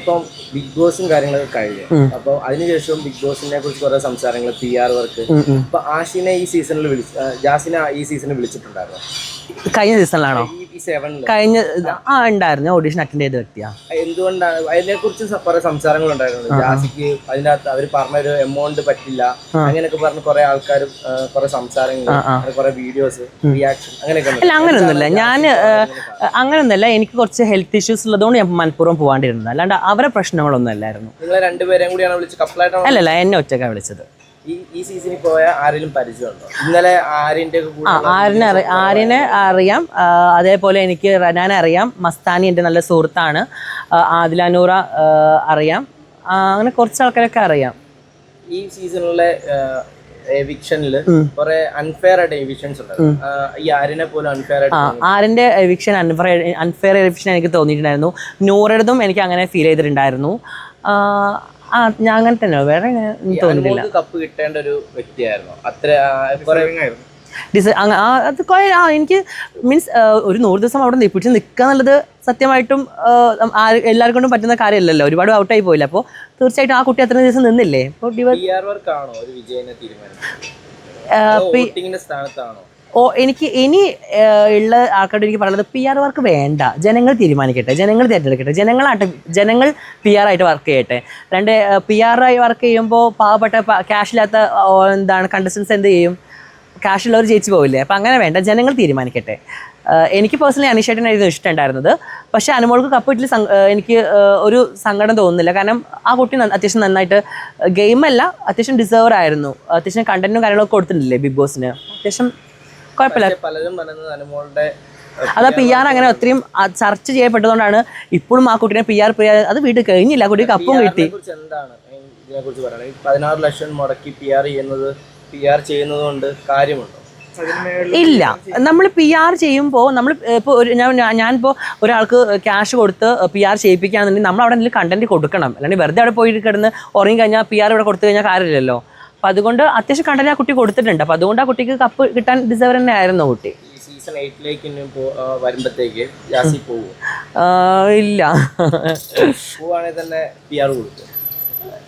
ഇപ്പം ബിഗ് ബോസും കാര്യങ്ങളൊക്കെ കഴിഞ്ഞു. അപ്പൊ അതിനുശേഷം ബിഗ് ബോസിനെ കുറിച്ച് കുറെ സംസാരങ്ങൾ പി ആർ വർക്ക്. അപ്പൊ ആഷിനെ ഈ സീസണിൽ വിളിച്ചു ജാസിനെ ഈ സീസണിൽ വിളിച്ചിട്ടുണ്ടായിരുന്നു? കഴിഞ്ഞ സീസണിലാണോ ഈ കഴിഞ്ഞ ആ ഉണ്ടായിരുന്നു. ഓഡിഷൻ അറ്റൻഡ് ചെയ്ത വ്യക്തിയാ. എന്തുകൊണ്ടാണ്? അതിനെ കുറിച്ച് കുറെ സംസാരങ്ങൾ ഉണ്ടായിരുന്നു. ജാസിക്ക് അതിന്റെ അകത്ത് അവർ പറഞ്ഞൊരു എമൗണ്ട് പറ്റില്ല. അങ്ങനെയൊക്കെ പറഞ്ഞ് കുറെ ആൾക്കാരും കുറെ സംസാരങ്ങൾ കുറെ വീഡിയോസ് റിയാക്ഷൻ അങ്ങനെയൊക്കെ. അല്ല അങ്ങനെയൊന്നുമില്ല ഞാൻ അങ്ങനെയൊന്നുമല്ല എനിക്ക് കുറച്ച് ഹെൽത്ത് ഇഷ്യൂസ് ഉള്ളതുകൊണ്ട് ഞാൻ മനഃപൂർവം പോകാണ്ടിരുന്നത് അല്ലാണ്ട് അവരെ പ്രശ്നങ്ങളൊന്നും അല്ലായിരുന്നു. നിങ്ങളെ രണ്ടുപേരെയും കൂടിയാണ് വിളിച്ച് കപ്പിളായിട്ടാണ് അല്ലല്ല എന്നെ ഒറ്റക്കാണ് വിളിച്ചത്. ഈ ഈ സീസണിൽ പോയ ആരെങ്കിലും പരിചയമുണ്ടോ? ഇന്നലെ ആരിന്റെ ആര്യനെ ആരിനെ അറിയാം. അതേപോലെ എനിക്ക് റനാൻ അറിയാം. മസ്താനി എന്റെ നല്ല സുഹൃത്താണ്. ആദിലാനൂറ അറിയാം. അങ്ങനെ കുറച്ച് ആൾക്കാരൊക്കെ അറിയാം. ഈ സീസണിലെ എവിക്ഷനിൽ കുറെ അൺഫെയർ ആയിട്ട് എവിക്ഷൻസ് ഉണ്ട് ഈ ആരിനെ പോലെ അൺഫെയർ ആയിട്ട് ആ എവിക്ഷൻ അൺഫെയർ അൺഫെയർ എവിക്ഷൻ എനിക്ക് തോന്നിയിട്ടുണ്ടായിരുന്നു. നൂറെടുത്തും എനിക്ക് അങ്ങനെ ഫീൽ ചെയ്തിട്ടുണ്ടായിരുന്നു. ആ, ഞാൻ അങ്ങനെ തന്നെ. വേറെ അങ്ങനെ അനുമോൾക്ക് കപ്പ് കിട്ടേണ്ട ഒരു വ്യക്തിയായിരുന്നു. അത്ര ഡിസ അത് ആ എനിക്ക് മീൻസ് ഒരു നൂറ് ദിവസം അവിടെ നി- പിടിച്ച് നിൽക്കുക എന്നുള്ളത് സത്യമായിട്ടും എല്ലാവർക്കും കൊണ്ടും പറ്റുന്ന കാര്യമല്ലല്ലോ. ഒരുപാട് ഔട്ടായി പോയില്ല? അപ്പോൾ തീർച്ചയായിട്ടും ആ കുട്ടി അത്രയും ദിവസം നിന്നില്ലേ? അപ്പോൾ സ്ഥാനത്താണോ? ഓ എനിക്ക് ഇനി ഉള്ള ആൾക്കാരോട് എനിക്ക് പറയുന്നത് പി ആർ വർക്ക് വേണ്ട. ജനങ്ങൾ തീരുമാനിക്കട്ടെ. ജനങ്ങൾ തിരഞ്ഞെടുക്കട്ടെ. ജനങ്ങളായിട്ട് ജനങ്ങൾ പി ആർ ആയിട്ട് വർക്ക് ചെയ്യട്ടെ. രണ്ട് പി ആർ ആയി വർക്ക് ചെയ്യുമ്പോൾ പാവപ്പെട്ട ക്യാഷ് ഇല്ലാത്ത എന്താണ് കണ്ടസ്റ്റൻസ് എന്ത് ചെയ്യും? ക്യാഷ് ഉള്ളവർ ജയിച്ചു പോവില്ലേ? അപ്പം അങ്ങനെ വേണ്ട. ജനങ്ങൾ തീരുമാനിക്കട്ടെ. എനിക്ക് പേഴ്സണലി അനീഷേട്ടനായിരുന്നു ഇഷ്ടമുണ്ടായിരുന്നത്. പക്ഷേ അനുമോൾക്ക് കപ്പ് വീട്ടിൽ എനിക്ക് ഒരു സങ്കടം തോന്നുന്നില്ല. കാരണം ആ കുട്ടി അത്യാവശ്യം നന്നായിട്ട് ഗെയിമല്ല അത്യാവശ്യം ഡിസേർവ് ആയിരുന്നു. അത്യാവശ്യം കണ്ടന്റും കാര്യങ്ങളൊക്കെ കൊടുത്തിട്ടില്ലേ ബിഗ് ബോസിന് അത്യാവശ്യം കുഴപ്പമില്ല. പക്ഷെ പലരും പറയുന്നത് അനുമോളുടെ അത് പി ആർ അങ്ങനെ ഒത്തിരി ചർച്ച ചെയ്യപ്പെട്ടതുകൊണ്ടാണ് ഇപ്പോഴും ആ കുട്ടീനെ പി ആർ പി ആർ അത് വീട്ടിൽ കഴിഞ്ഞില്ല. കുട്ടി കപ്പും കിട്ടി. ഇതിനെക്കുറിച്ച് പതിനാറ് ലക്ഷം മുടക്കി പി ആർ ചെയ്യുന്നത് പി ആർ ചെയ്യുന്നത് കൊണ്ട് കാര്യമുണ്ടോ ഇല്ല നമ്മൾ പി ആർ ചെയ്യുമ്പോൾ നമ്മൾ ഇപ്പോൾ ഒരു ഞാൻ ഞാൻ- ഞാനിപ്പോൾ ഒരാൾക്ക് ക്യാഷ് കൊടുത്ത് പി ആർ ചെയ്യിപ്പിക്കുകയാണെന്നുണ്ടെങ്കിൽ നമ്മൾ അവിടെ എന്തെങ്കിലും കണ്ടന്റ് കൊടുക്കണം. അല്ലെങ്കിൽ വെറുതെ അവിടെ പോയി കിടന്ന് ഉറങ്ങി കഴിഞ്ഞാൽ പി ആർ ഇവിടെ കൊടുത്തു കഴിഞ്ഞാൽ കാര്യമില്ലല്ലോ. അപ്പോൾ അതുകൊണ്ട് അത്യാവശ്യം കണ്ടന്റ് ആ കുട്ടി കൊടുത്തിട്ടുണ്ട്. അപ്പൊ അതുകൊണ്ട് ആ കുട്ടിക്ക് കപ്പ് കിട്ടാൻ ഡിസേവർ തന്നെ ആയിരുന്നു കുട്ടി. സീസൺ എയ്റ്റിലേക്ക് ജാസി പോകും ആ, ഇല്ല. പോവാണെങ്കിൽ തന്നെ പി ആർ കൊടുക്കും.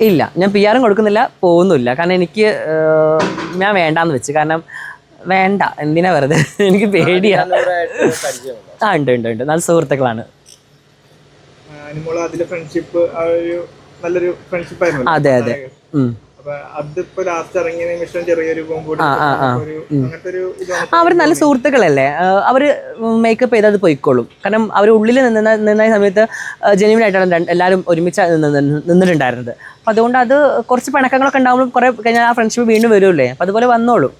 ഇല്ല ഞാൻ പി ആറും കൊടുക്കുന്നില്ല പോകുന്നില്ല. കാരണം എനിക്ക് ഞാൻ വേണ്ടാന്ന് വെച്ച്. കാരണം വേണ്ട എന്തിനാ വെറുതെ? എനിക്ക് പേടിയാ. ആ ഉണ്ട് ഉണ്ട് ഉണ്ട്. നല്ല സുഹൃത്തുക്കളാണ്. അതിലെ ഫ്രണ്ട്ഷിപ്പ് ഒരു നല്ലൊരു ഫ്രണ്ട്ഷിപ്പ് അതെ അതെ. അവർ നല്ല സുഹൃത്തുക്കളല്ലേ? അവർ മേക്കപ്പ് ചെയ്ത് അത് പോയിക്കോളും. കാരണം അവർ ഉള്ളിൽ നിന്ന നിന്ന സമയത്ത് ജെന്യൂൻ ആയിട്ടാണ് എല്ലാവരും ഒരുമിച്ച് നിന്ന് നിന്ന് നിന്നിട്ടുണ്ടായിരുന്നത്. അപ്പം അതുകൊണ്ട് അത് കുറച്ച് പിണക്കങ്ങളൊക്കെ ഉണ്ടാകുമ്പോൾ കുറേ കഴിഞ്ഞാൽ ആ ഫ്രണ്ട്ഷിപ്പ് വീണ്ടും വരുമല്ലേ അപ്പം അതുപോലെ വന്നോളൂ.